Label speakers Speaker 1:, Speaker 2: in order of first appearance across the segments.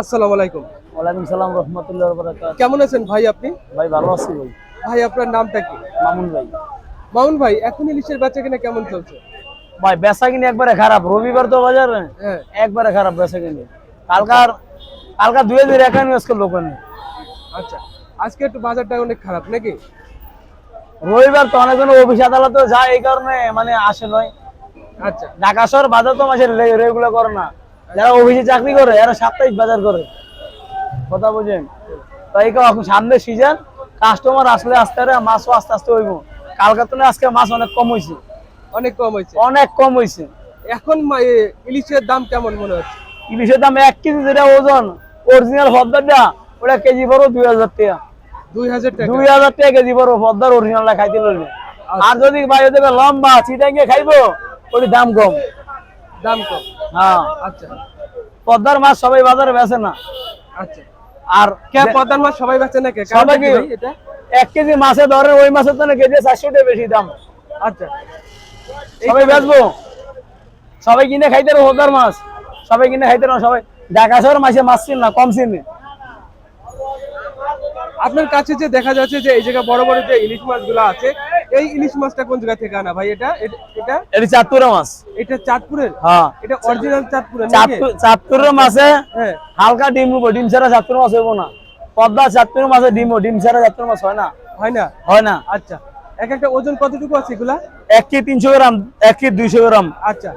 Speaker 1: আসসালামু আলাইকুম।
Speaker 2: ওয়ালাইকুম সালাম রহমতুল্লাহ বরাকাত।
Speaker 1: কেমন আছেন ভাই আপনি?
Speaker 2: ভাই ভালো আছি ভাই।
Speaker 1: ভাই আপনার নামটা কি?
Speaker 2: মামুন ভাই।
Speaker 1: মামুন ভাই এখন ইলিশের বেচা কিনা কেমন চলছে?
Speaker 2: ভাই বেচা কিনে একবারে খারাপ। রবিবার তো বাজারে
Speaker 1: হ্যাঁ?
Speaker 2: একবারে খারাপ বেচা কিনে। কালকার দুই
Speaker 1: আচ্ছা আজকে একটু বাজারটা অনেক খারাপ নাকি?
Speaker 2: রবিবার তো অনেকজন অফিস আদালতে যায় এই কারণে মানে আসে নয়
Speaker 1: আচ্ছা।
Speaker 2: ঢাকা শহর বাজার তো মাসে রেগুলার করে না। যারা অফিসে চাকরি করে এরা সাপ্তাহিক বাজার করে। কথা বুঝেন? তো এই এখন সামনে সিজন কাস্টমার আসলে আস্তে আস্তে মাছও আস্তে আস্তে হইব। কালকার তো আজকে মাছ অনেক কম হয়েছে
Speaker 1: অনেক কম হয়েছে
Speaker 2: অনেক কম হয়েছে
Speaker 1: এখন ইলিশের দাম কেমন মনে হচ্ছে?
Speaker 2: ইলিশের দাম এক কেজি যেটা ওজন অরিজিনাল পদ্মারটা ওটা কেজি পড়ো দুই হাজার টাকা।
Speaker 1: দুই হাজার টাকা?
Speaker 2: দুই হাজার টাকা কেজি পড়ো পদ্মার অরিজিনালটা খাইতে লইলে আর যদি বাইরে দেবে লম্বা চিটাঙ্গে খাইবো ওটি দাম কম।
Speaker 1: দাম কম।
Speaker 2: হ্যাঁ।
Speaker 1: আচ্ছা।
Speaker 2: পদ্মার মাছ সবাই বাজারে বেচে না।
Speaker 1: আচ্ছা।
Speaker 2: আর
Speaker 1: কে পদ্মার মাছ সবাই বেচে
Speaker 2: সবাই
Speaker 1: কারণটা কি
Speaker 2: কি?
Speaker 1: এটা?
Speaker 2: এক কেজি মাছে ধরে ওই মাছের জন্য কেজি চারশো টাকা বেশি দাম।
Speaker 1: আচ্ছা।
Speaker 2: সবাই বেচবো। সবাই কিনে খাইতে পদ্মার মাছ। সবাই কিনে খাইতে না সবাই। ঢাকা শহর মাছে মাছ চিন না কম চিনে।
Speaker 1: আপনার কাছে যে দেখা যাচ্ছে যে এই জায়গায় বড় বড় যে ইলিশ মাছগুলো আছে এই ইলিশ মাছটা কোন জায়গা থেকে আনা ভাই? এটা এ- এটা?
Speaker 2: চাঁদপুরের মাছ।
Speaker 1: এটা চাঁদপুরের?
Speaker 2: হ্যাঁ।
Speaker 1: এটা অরিজিনাল চাঁদপুরের
Speaker 2: চাঁদপুরের মাছে
Speaker 1: হ্যাঁ।
Speaker 2: হালকা ডিম উঠবো ডিম ছাড়া চাঁদপুর মাছ হইব না। পদ্মা চাঁদপুর মাছে ডিম ডিম ছাড়া চাঁদপুর মাছ হয় না।
Speaker 1: হয় না?
Speaker 2: হয় না।
Speaker 1: আচ্ছা। এক একটা ওজন কতটুকু আছে এগুলা?
Speaker 2: এক কেজি তিনশো গ্রাম এক কেজি দুইশো গ্রাম।
Speaker 1: আচ্ছা।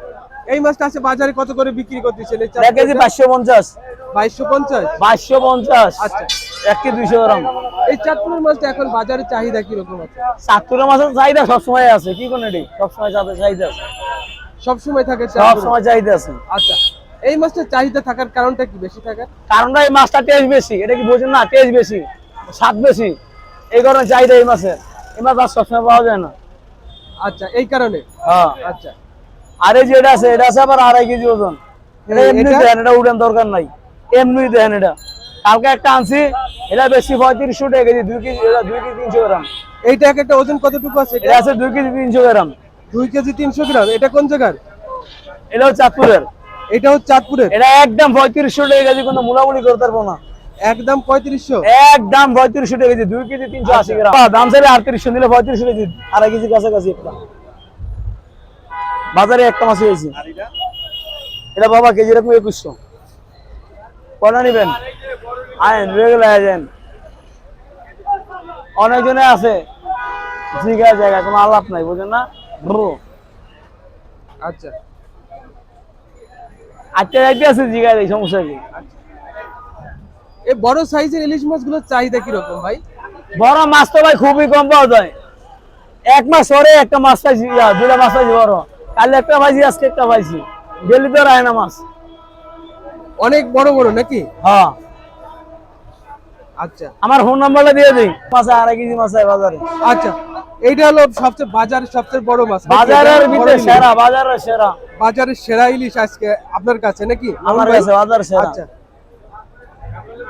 Speaker 1: এই মাছটা আছে বাজারে কত করে বিক্রি করতেছেন?
Speaker 2: এক কেজি পাঁচশো পঞ্চাশ।
Speaker 1: বাইশশো পঞ্চাশ?
Speaker 2: বাইশশো পঞ্চাশ।
Speaker 1: আচ্ছা।
Speaker 2: এক দুইশো গ্রাম।
Speaker 1: এই চাঁদপুরের মাছটা এখন বাজারে চাহিদা কীরকম আছে?
Speaker 2: চাঁদপুরের মাছের চাহিদা সবসময় আছে কি কোন এটি? সবসময় চাহিদা আছে।
Speaker 1: সব সময় থাকে
Speaker 2: সব
Speaker 1: চাঁদপুরে?
Speaker 2: সময় চাহিদা আছে।
Speaker 1: আচ্ছা এই মাছটার চাহিদা থাকার কারণটা কি বেশি থাকার?
Speaker 2: কারণটা এই মাছটা টেস্ট বেশি এটা কি বোঝেন না টেস্ট বেশি স্বাদ বেশি। এই কারণে চাহিদা এই মাছের এই মাছ আর সবসময় পাওয়া যায় না।
Speaker 1: আচ্ছা এই কারণে?
Speaker 2: হ্যাঁ।
Speaker 1: আচ্ছা।
Speaker 2: আর এই যে এটা আছে এটা আছে আবার আড়াই কেজি ওজন। এটা এমনি দেন এটা উড়ান দরকার নাই। এমনি দেন এটা। কালকে একটা আনছি এটা বেশি পঁয়ত্রিশশো টাকা কেজি দুই কেজি দুই কেজি তিনশো গ্রাম।
Speaker 1: এইটা এক একটা ওজন কতটুকু আছে
Speaker 2: এটা? আছে দুই কেজি তিনশো গ্রাম।
Speaker 1: দুই কেজি তিনশো গ্রাম এটা কোন জায়গার?
Speaker 2: এটা হচ্ছে চাঁদপুরের।
Speaker 1: এটা হচ্ছে চাঁদপুরের?
Speaker 2: এটা একদম পঁয়ত্রিশশো টাকা কেজি কোনো মুলামুলি করতে পারব না।
Speaker 1: একদম পঁয়ত্রিশশো?
Speaker 2: একদম পঁয়ত্রিশশো টাকা কেজি দুই কেজি তিনশো আশি গ্রাম। আহ, দাম চাইলে আটত্রিশশো নিলে পঁয়ত্রিশশো কেজি আড়াই কেজি কাছাকাছি একটা। বাজারে একটা মাছ হয়েছে। এটা? বাবা কেজি এরকম একুশশো। কটা নিবেন? আইন রেগুলার অনেকজনে আছে। জিগা জায়গা কোনো আলাপ নাই বুঝেন না?
Speaker 1: আচ্ছা।
Speaker 2: আচ্ছা যাইতে আছে জিগা এই সমস্যা কি?
Speaker 1: এই বড় সাইজের ইলিশ মাছগুলোর চাহিদা কীরকম ভাই?
Speaker 2: বড় মাছ তো ভাই খুবই কম পাওয়া যায়। এক মাস পরে একটা মাছ পাইছি দুটা মাছ পাইছি বড়। কাল একটা পাইছি আজকে একটা পাইছি। ডেলি তো রায় না মাছ।
Speaker 1: অনেক বড় বড় নাকি?
Speaker 2: হ্যাঁ।
Speaker 1: আচ্ছা।
Speaker 2: আমার ফোন নাম্বারটা দিয়ে দিই। মাছ আড়াই কেজি মাছ আছে বাজারে।
Speaker 1: আচ্ছা এইটা হলো সবচেয়ে বাজারের সবচেয়ে বড় মাছ।
Speaker 2: বাজারের ভিতরে সেরা বাজারের সেরা।
Speaker 1: বাজারের সেরা ইলিশ আজকে আপনার কাছে নাকি?
Speaker 2: আমার কাছে বাজার সেরা।
Speaker 1: আচ্ছা।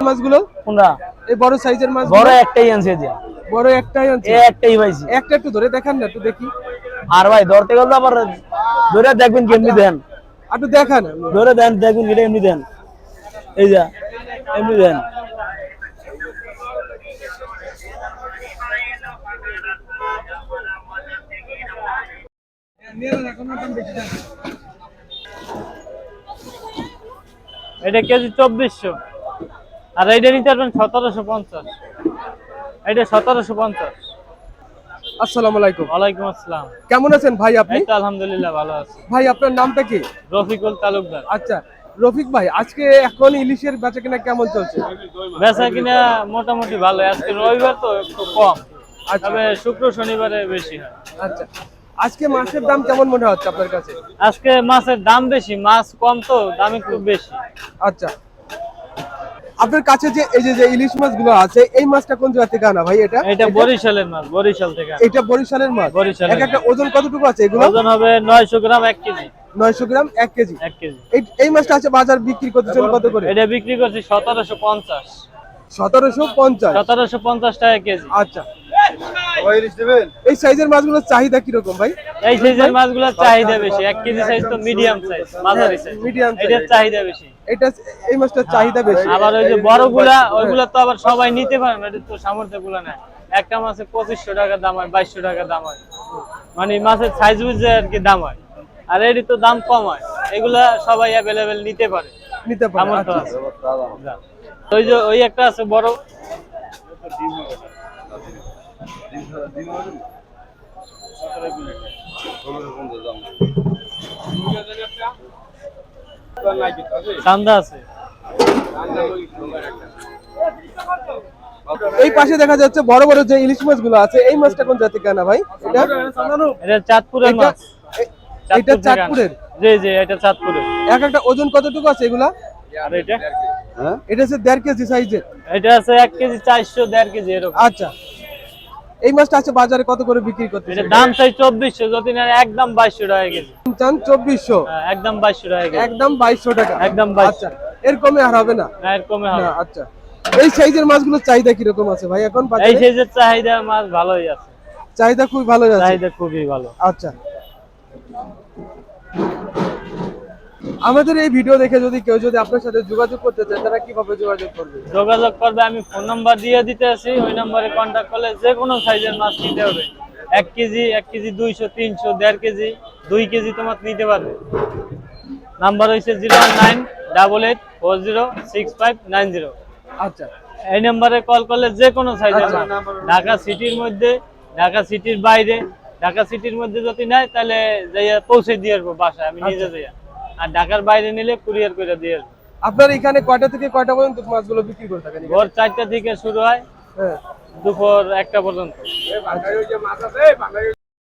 Speaker 1: মাছগুলো?
Speaker 2: কোনটা?
Speaker 1: এই বড় সাইজের মাছ
Speaker 2: বড় একটাই আনছে যে।
Speaker 1: বড় একটাই আনছে?
Speaker 2: একটাই পাইছি।
Speaker 1: একটা একটু ধরে দেখান না একটু দেখি।
Speaker 2: আর ভাই ধরতে গেলে আবার ধরে দেখবেন কেমনি দেন।
Speaker 1: একটু দেখান।
Speaker 2: ধরে দেন দেখবেন এটা এমনি দেন। এই যা এমনি দেন।
Speaker 3: এটা কেজি চব্বিশশো। আর এইটা নিতে পারবেন সতেরোশো পঞ্চাশ। এটা সতেরোশো পঞ্চাশ।
Speaker 1: আসসালামু আলাইকুম।
Speaker 3: ওয়ালাইকুম আসসালাম।
Speaker 1: কেমন আছেন ভাই আপনি?
Speaker 3: আলহামদুলিল্লাহ ভালো আছি।
Speaker 1: ভাই আপনার নামটা কি?
Speaker 3: রফিকুল তালুকদার।
Speaker 1: আচ্ছা রফিক ভাই আজকে এখন ইলিশের বেচা কিনা কেমন চলছে?
Speaker 3: বেচা কিনা মোটামুটি ভালো আজকে রবিবার তো একটু কম। তবে শুক্র শনিবারে বেশি হয়।
Speaker 1: আচ্ছা। আজকে মাছের দাম কেমন মনে হচ্ছে আপনার কাছে?
Speaker 3: আজকে মাছের দাম বেশি মাছ কম তো দাম একটু বেশি।
Speaker 1: আচ্ছা। আপনার কাছে যে এই যে ইলিশ মাছগুলো আছে এই মাছটা কোন জায়গা থেকে আনা ভাই এটা?
Speaker 3: এটা বরিশালের মাছ বরিশাল থেকে আনা।
Speaker 1: এটা বরিশালের মাছ?
Speaker 3: বরিশাল
Speaker 1: এক একটা ওজন কতটুকু আছে এগুলো?
Speaker 3: ওজন হবে নয়শো গ্রাম এক কেজি।
Speaker 1: নয়শো গ্রাম এক কেজি।
Speaker 3: এক কেজি।
Speaker 1: এই- এই মাছটা আছে বাজার বিক্রি করতেছেন কত করে?
Speaker 3: এটা বিক্রি করছি সতেরোশো পঞ্চাশ।
Speaker 1: সতেরোশো পঞ্চাশ।
Speaker 3: সতেরোশো পঞ্চাশ টাকা কেজি।
Speaker 1: আচ্ছা। এই সাইজের মাছগুলোর চাহিদা কীরকম ভাই?
Speaker 3: এই সাইজের মাছগুলোর চাহিদা বেশি। এক কেজি সাইজ তো মিডিয়াম সাইজ মাঝারি সাইজ
Speaker 1: size।
Speaker 3: এটার চাহিদা বেশি।
Speaker 1: এটা এই মাছটার চাহিদা বেশি।
Speaker 3: আবার ওই যে বড়গুলা ওইগুলা তো আবার সবাই নিতে পারে না এটা তো সামর্থ্যগুলা না একটা মাছে পঁচিশশো টাকা দাম হয় বাইশশো টাকা দাম হয়। মানে মাছের সাইজ বুঝে আর কি দাম হয়। আর এটি তো দাম কম হয়। এগুলা সবাই অ্যাভেলেবেল নিতে পারে।
Speaker 1: নিতে পারে আচ্ছা।
Speaker 3: আছে। ওই যে ওই একটা আছে বড়। চান্দা আছে।
Speaker 1: এই পাশে দেখা যাচ্ছে বড় বড় যে ইলিশ মাছগুলো আছে এই মাছটা কোন জাতি কেনা ভাই? এটা?
Speaker 3: এটা চাঁদপুরের মাছ।
Speaker 1: এটা চাঁদপুরের?
Speaker 3: জি জি এটা চাঁদপুরের।
Speaker 1: এক একটা ওজন কতটুকু আছে এগুলা?
Speaker 3: আর এটা?
Speaker 1: এটা হচ্ছে দেড় কেজি সাইজের।
Speaker 3: এটা আছে এক কেজি চারশো দেড় কেজি এরকম।
Speaker 1: আচ্ছা। এই মাছটা আছে বাজারে কত করে বিক্রি করতে
Speaker 3: দাম চাই চব্বিশশো যদি না একদম বাইশশো টাকা কেজি।
Speaker 1: চান চব্বিশশো।
Speaker 3: হ্যাঁ, একদম বাইশশো টাকা
Speaker 1: একদম বাইশশো টাকা।
Speaker 3: একদম 2200
Speaker 1: আচ্ছা এর কমে আর হবে না?
Speaker 3: না এর কমে হবে
Speaker 1: না আচ্ছা। এই সাইজের মাছগুলোর চাহিদা কীরকম আছে ভাই এখন
Speaker 3: এই সাইজের চাহিদা মাছ ভালোই আছে।
Speaker 1: চাহিদা খুবই ভালো আছে?
Speaker 3: চাহিদা খুবই ভালো।
Speaker 1: আচ্ছা। আমাদের এই ভিডিও দেখে যদি কেউ যদি আপনার সাথে যোগাযোগ করতে চায় তারা কীভাবে যোগাযোগ করবে?
Speaker 3: যোগাযোগ করবে আমি ফোন নাম্বার দিয়ে দিতে আছি। ওই নম্বরে কন্ট্যাক্ট করলে যে কোনো সাইজের মাছ নিতে হবে। এক কেজি এক কেজি দুইশো তিনশো দেড় কেজি দুই কেজি তোমার নিতে পারবে। নাম্বার হয়েছে zero nine double eight four zero six five nine zero
Speaker 1: আচ্ছা।
Speaker 3: এই নাম্বারে কল করলে যে কোনো সাইজের
Speaker 1: আচ্ছা।
Speaker 3: মাছ। ঢাকা সিটির মধ্যে ঢাকা সিটির বাইরে। ঢাকা সিটির মধ্যে যদি নেয় তাহলে যাইয়া পৌঁছে দিয়ে আসব বাসায় আমি নিজে যাইয়া। আর ঢাকার বাইরে নিলে কুরিয়ার করে দিয়ে আসব।
Speaker 1: আপনার এখানে কয়টা থেকে কয়টা পর্যন্ত মাছগুলো বিক্রি করে থাকেন
Speaker 3: ভোর চারটা থেকে শুরু হয়
Speaker 1: হ্যাঁ।
Speaker 3: দুপুর একটা পর্যন্ত।